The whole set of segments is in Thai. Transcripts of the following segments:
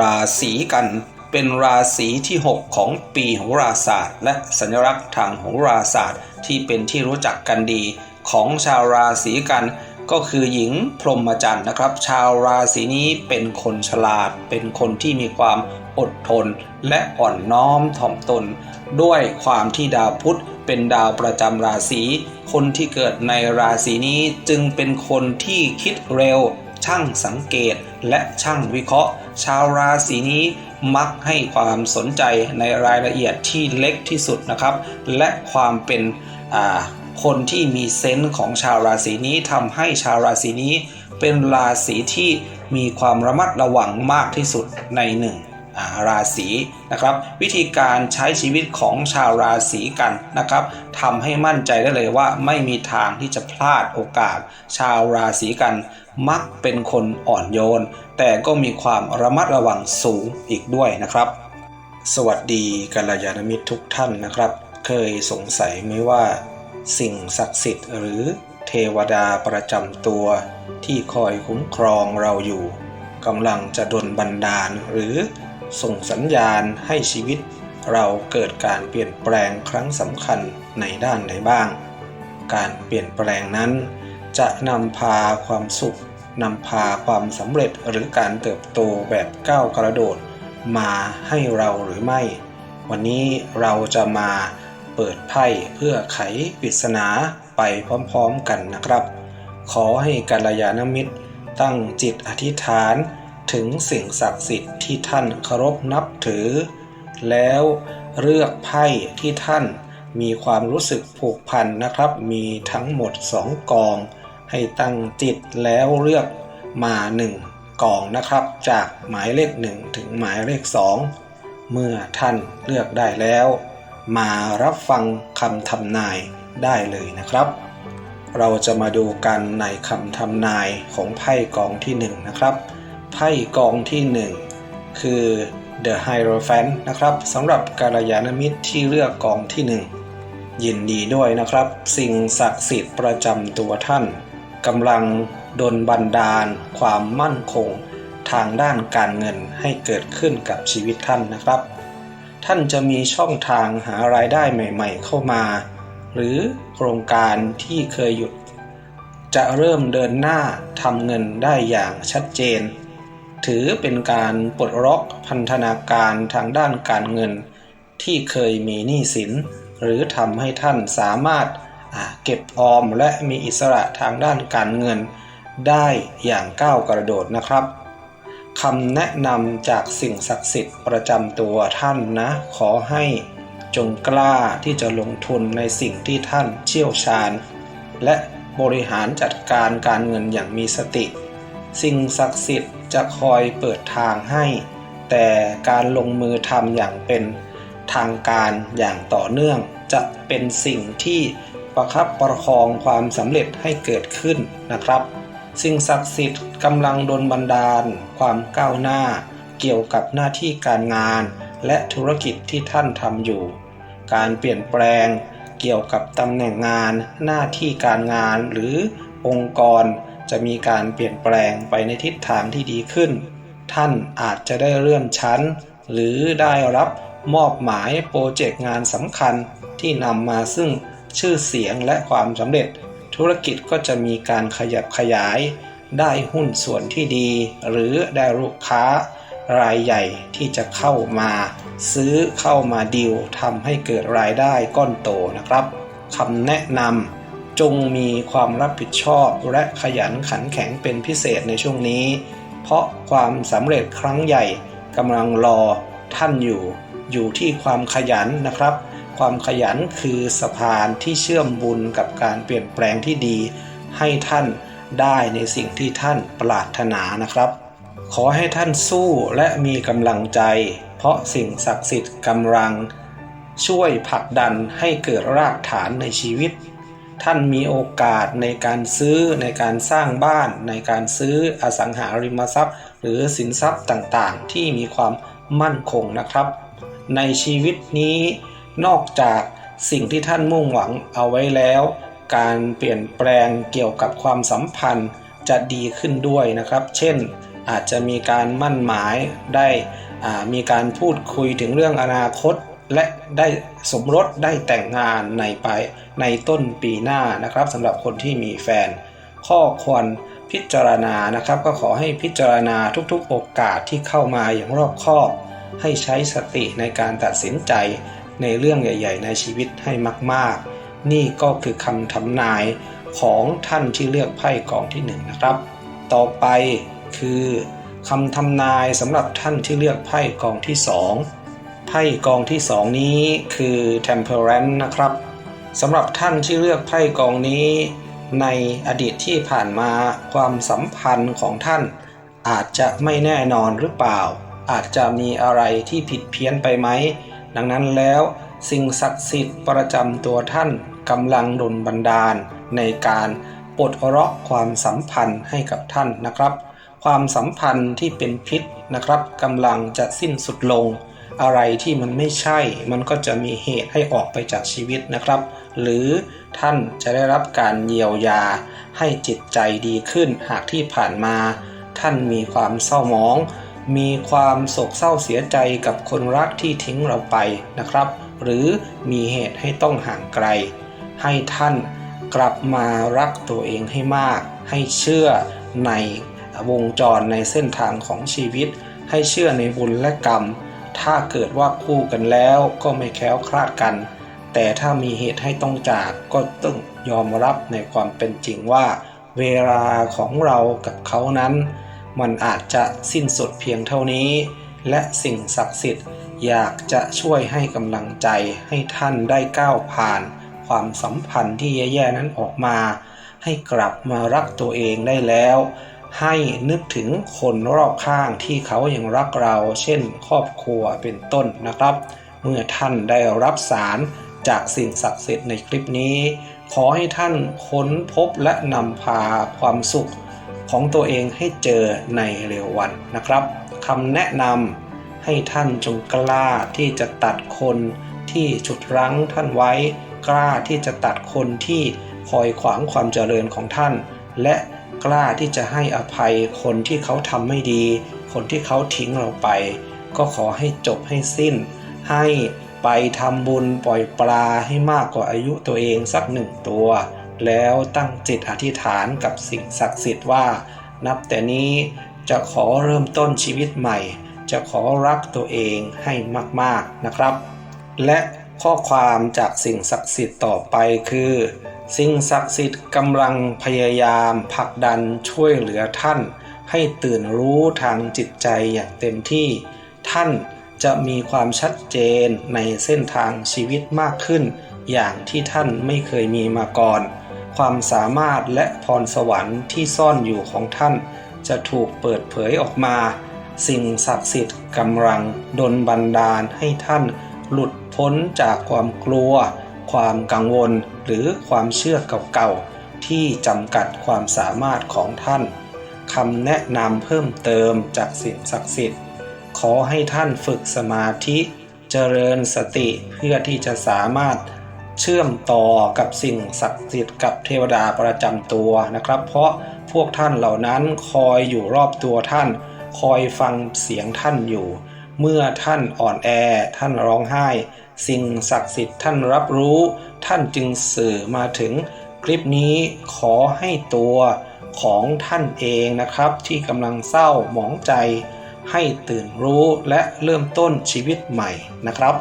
ราศีกันเป็นราศีที่ 6 ของปีโหราศาสตร์ และสัญลักษณ์ทางโหราศาสตร์ ที่เป็นที่รู้จักกันดีของชาวราศีกันก็คือหญิงพรหมจันทร์นะครับ ชาวราศีนี้เป็นคนฉลาด เป็นคนที่มีความอดทน และอ่อนน้อมถ่อมตน ด้วยความที่ดาวพุธเป็นดาวประจำราศีคนที่เกิดในราศีนี้จึงเป็นคนที่คิดเร็ว ช่างสังเกต และช่างวิเคราะห์ ชาวราศีนี้มักให้ความสนใจในรายละเอียดที่เล็กที่สุดนะครับ และความเป็นคนที่มีเซนส์ของชาวราศีนี้ทำให้ชาวราศีนี้เป็นราศีที่มีความระมัดระวังมากที่สุดในหนึ่ง ราศีนะครับ วิธีการใช้ชีวิตของชาวราศีกันนะครับทำให้มั่นใจได้เลยว่าไม่มีทางที่จะพลาดโอกาส ชาวราศีกันมักเป็นคนอ่อนโยน แต่ก็มีความระมัดระวังสูงอีกด้วยนะครับ สวัสดีกัลยาณมิตรทุกท่านนะครับ เคยสงสัยไหมว่าสิ่งศักดิ์สิทธิ์หรือเทวดาประจำตัว ที่คอยคุ้มครองเราอยู่กำลังจะดลบันดาลหรือ ส่งสัญญาณให้ชีวิต เราเกิดการเปลี่ยนแปลงครั้งสำคัญในด้านไหนบ้าง การเปลี่ยนแปลงนั้น จะนำพาความสุขนำพาความสำเร็จหรือการเติบโตแบบก้าวกระโดด มาให้เราหรือไม่ วันนี้เราจะมาเปิดไพ่เพื่อไขปริศนาไปพร้อมๆกันนะครับ ขอให้กัลยาณมิตรตั้งจิตอธิษฐาน ถึงสิ่งศักดิ์สิทธิ์ที่ท่านเคารพนับถือ แล้วเลือกไพ่ที่ท่านมีความรู้สึกผูกพันนะครับ มีทั้งหมด 2 กอง ให้ตั้งจิตแล้วเลือกมา 1 กองนะครับ จากหมายเลข 1 ถึงหมายเลข 2 เมื่อท่านเลือกได้แล้ว มารับฟังคำทำนายได้เลยนะครับ เราจะมาดูกันในคำทำนายของไพ่กองที่ 1 นะครับ ไพ่กองที่ 1 คือ The Hierophant นะครับสำหรับกาลยานมิตรที่เลือกกองที่ 1 ยินดีด้วยนะครับ สิ่งศักดิ์สิทธิ์ประจำตัวท่านกำลังดลบันดาล ความมั่นคง ทางด้านการเงินให้เกิดขึ้นกับชีวิตท่านนะครับ ท่านจะมีช่องทางหารายได้ใหม่ ๆ เข้ามา หรือโครงการที่เคยหยุด จะเริ่มเดินหน้าทำเงินได้อย่างชัดเจน ถือเป็นการปลดล็อกพันธนาการทางด้านการเงิน ที่เคยมีหนี้สิน หรือทำให้ท่านสามารถเก็บออมและมีอิสระทางด้านการเงิน ได้อย่างก้าวกระโดดนะครับคำแนะนำจากสิ่งศักดิ์สิทธิ์ประจำตัวท่านนะ ขอให้จงกล้าที่จะลงทุนในสิ่งที่ท่านเชี่ยวชาญ และบริหารจัดการการเงินอย่างมีสติ สิ่งศักดิ์สิทธิ์จะคอยเปิดทางให้ แต่การลงมือทำอย่างเป็นทางการอย่างต่อเนื่อง จะเป็นสิ่งที่ประคับประคองความสำเร็จให้เกิดขึ้นนะครับ สิ่งศักดิ์สิทธิ์กำลังดลบันดาล ความก้าวหน้า เกี่ยวกับหน้าที่การงาน และธุรกิจที่ท่านทำอยู่ การเปลี่ยนแปลง เกี่ยวกับตำแหน่งงาน หน้าที่การงานหรือองค์กรจะมีการเปลี่ยนแปลงไปในทิศทางที่ดีขึ้น ท่านอาจจะได้เลื่อนชั้น หรือได้รับมอบหมายโปรเจกต์งานสำคัญที่นำมาซึ่งชื่อเสียงและความสำเร็จ ธุรกิจก็จะมีการขยับขยาย ได้หุ้นส่วนที่ดี หรือได้ลูกค้ารายใหญ่ที่จะเข้ามา ซื้อเข้ามาดีลทำให้เกิดรายได้ก้อนโตนะครับคำแนะนำ จงมีความรับผิดชอบและขยันขันแข็งเป็นพิเศษในช่วงนี้ เพราะความสำเร็จครั้งใหญ่กำลังรอท่านอยู่ อยู่ที่ความขยันนะครับ ความขยันคือสะพานที่เชื่อมบุญกับการเปลี่ยนแปลงที่ดี ให้ท่านได้ในสิ่งที่ท่านปรารถนานะครับ ขอให้ท่านสู้และมีกำลังใจ เพราะสิ่งศักดิ์สิทธิ์กำลัง ช่วยผลักดันให้เกิดรากฐานในชีวิต ท่านมีโอกาสในการซื้อในการสร้างบ้าน ในการซื้ออสังหาริมทรัพย์ หรือสินทรัพย์ต่างๆ ที่มีความมั่นคงนะครับ ในชีวิตนี้นอกจากสิ่งที่ท่านมุ่งหวังเอาไว้แล้ว การเปลี่ยนแปลงเกี่ยวกับความสัมพันธ์จะดีขึ้นด้วยนะครับ เช่นอาจจะมีการมั่นหมายได้อ่ามีการพูดคุยถึงเรื่องอนาคต และได้สมรสได้แต่งงานในปลายในต้นปีหน้านะครับสำหรับคนที่มีแฟน ข้อควรพิจารณานะครับ ก็ขอให้พิจารณาทุกๆโอกาสที่เข้ามาอย่างรอบคอบ ให้ใช้สติในการตัดสินใจในเรื่องใหญ่ ๆ ในชีวิตให้มาก ๆ นี่ก็คือคำทำนายของท่านที่เลือกไพ่กองที่หนึ่งนะครับ ต่อไปคือคำทำนายสำหรับท่านที่เลือกไพ่กองที่สอง ไพ่กองที่สองนี้คือ Temperance นะครับสำหรับท่านที่เลือกไพ่กองนี้ ในอดีตที่ผ่านมาความสัมพันธ์ของท่าน อาจจะไม่แน่นอนหรือเปล่า อาจจะมีอะไรที่ผิดเพี้ยนไปไหม ดังนั้นแล้วสิ่งศักดิ์สิทธิ์ประจำตัวท่านกำลังดลบันดาล ในการปลดเคราะความสัมพันธ์ให้กับท่านนะครับ ความสัมพันธ์ที่เป็นพิษนะครับกำลังจะสิ้นสุดลง อะไรที่มันไม่ใช่ มันก็จะมีเหตุให้ออกไปจากชีวิตนะครับ หรือท่านจะได้รับการเยียวยาให้จิตใจดีขึ้นหากที่ผ่านมา ท่านมีความเศร้าหมอง มีความโศกเศร้าเสียใจกับคนรักที่ทิ้งเราไปนะครับ หรือมีเหตุให้ต้องห่างไกล ให้ท่านกลับมารักตัวเองให้มาก ให้เชื่อในวงจรในเส้นทางของชีวิต ให้เชื่อในบุญและกรรม ถ้าเกิดว่าคู่กันแล้วก็ไม่แคล้วคลาดกัน แต่ถ้ามีเหตุให้ต้องจากก็ต้องยอมรับในความเป็นจริงว่า เวลาของเรากับเขานั้น มันอาจจะสิ้นสุดเพียงเท่านี้ และสิ่งศักดิ์สิทธิ์อยากจะช่วยให้กำลังใจให้ท่านได้ก้าวผ่าน ความสัมพันธ์ที่แย่ๆนั้นออกมา ให้กลับมารักตัวเองได้แล้ว ให้นึกถึงคนรอบข้างที่เขายังรักเรา เช่น ครอบครัวเป็นต้นนะครับ เมื่อท่านได้รับสารจากสิ่งศักดิ์สิทธิ์ในคลิปนี้ ขอให้ท่านค้นพบและนำพาความสุขของตัวเองให้เจอในเร็ววันนะครับคำแนะนำให้ท่านจงกล้าที่จะตัดคนที่ฉุดรั้งท่านไว้ กล้าที่จะตัดคนที่คอยขวางความเจริญของท่าน และ กล้าที่จะให้อภัยคนที่เขาทำไม่ดี คนที่เขาทิ้งเราไป ก็ขอให้จบให้สิ้น ให้ไปทำบุญปล่อยปลาให้มากกว่าอายุตัวเองสักหนึ่งตัว แล้วตั้งจิตอธิษฐานกับสิ่งศักดิ์สิทธิ์ว่า นับแต่นี้จะขอเริ่มต้นชีวิตใหม่ จะขอรักตัวเองให้มากๆนะครับ และข้อความจากสิ่งศักดิ์สิทธิ์ต่อไปคือ สิ่งศักดิ์สิทธิ์กำลังพยายามผลักดันช่วยเหลือท่าน ให้ตื่นรู้ทางจิตใจอย่างเต็มที่ ท่านจะมีความชัดเจนในเส้นทางชีวิตมากขึ้น อย่างที่ท่านไม่เคยมีมาก่อน ความสามารถและพรสวรรค์ที่ซ่อนอยู่ของท่าน จะถูกเปิดเผยออกมา สิ่งศักดิ์สิทธิ์กำลังดลบันดาลให้ท่านหลุดพ้นจากความกลัว ความกังวลหรือความเชื่อเก่าๆ ที่จำกัดความสามารถของท่านคำแนะนำเพิ่มเติมจากสิ่งศักดิ์สิทธิ์ ขอให้ท่านฝึกสมาธิเจริญสติเพื่อที่จะสามารถเชื่อมต่อกับสิ่งศักดิ์สิทธิ์กับเทวดาประจำตัวนะครับ เพราะพวกท่านเหล่านั้นคอยอยู่รอบตัวท่าน คอยฟังเสียงท่านอยู่ เมื่อท่านอ่อนแอ ท่านร้องไห้ สิ่งศักดิ์สิทธิ์ท่านรับรู้ ท่านจึงสื่อมาถึง คลิปนี้ขอให้ตัวของท่านเองนะครับ ที่กำลังเศร้าหมองใจ ให้ตื่นรู้และเริ่มต้นชีวิตใหม่นะครับ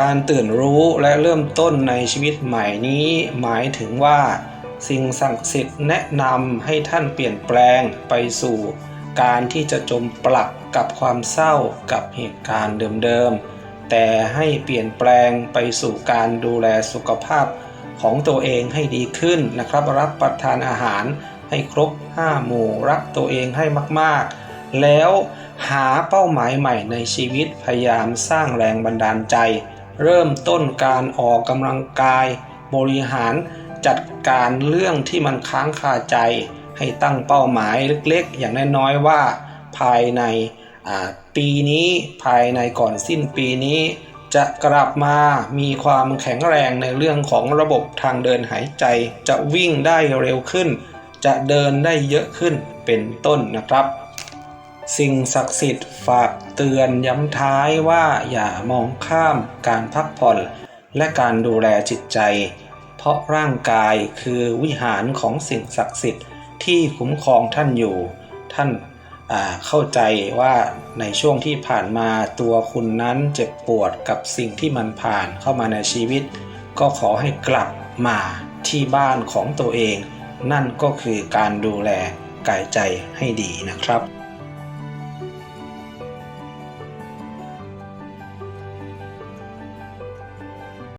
การตื่นรู้และเริ่มต้นในชีวิตใหม่นี้ หมายถึงว่า สิ่งศักดิ์สิทธิ์แนะนำให้ท่านเปลี่ยนแปลงไปสู่ การที่จะจมปลักกับความเศร้ากับเหตุการณ์เดิมๆ แต่ให้เปลี่ยนแปลงไปสู่การดูแลสุขภาพของตัวเองให้ดีขึ้นนะครับ รับประทานอาหารให้ครบ 5 หมู่รักตัวเองให้มากๆ แล้วหาเป้าหมายใหม่ในชีวิตพยายามสร้างแรงบันดาลใจ เริ่มต้นการออกกำลังกาย บริหารจัดการเรื่องที่มันค้างคาใจ ให้ตั้งเป้าหมายเล็กๆ อย่างน้อยๆว่า ภายในปีนี้ภายในก่อนสิ้นปีนี้ จะกลับมามีความแข็งแรงในเรื่องของระบบทางเดินหายใจ จะวิ่งได้เร็วขึ้น จะเดินได้เยอะขึ้นเป็นต้นนะครับ สิ่งศักดิ์สิทธิ์ฝากเตือนย้ำท้ายว่าอย่ามองข้ามการพักผ่อน และการดูแลจิตใจ เพราะร่างกายคือวิหารของสิ่งศักดิ์สิทธิ์ ที่คุ้มครองท่านอยู่ ท่านาเข้าใจว่าในช่วงที่ผ่านมาตัวคุณนั้นเจ็บปวดกับสิ่งที่มันผ่านเข้ามาในชีวิต ก็ขอให้กลับมาที่บ้านของตัวเอง นั่นก็คือการดูแลกายใจให้ดีนะครับ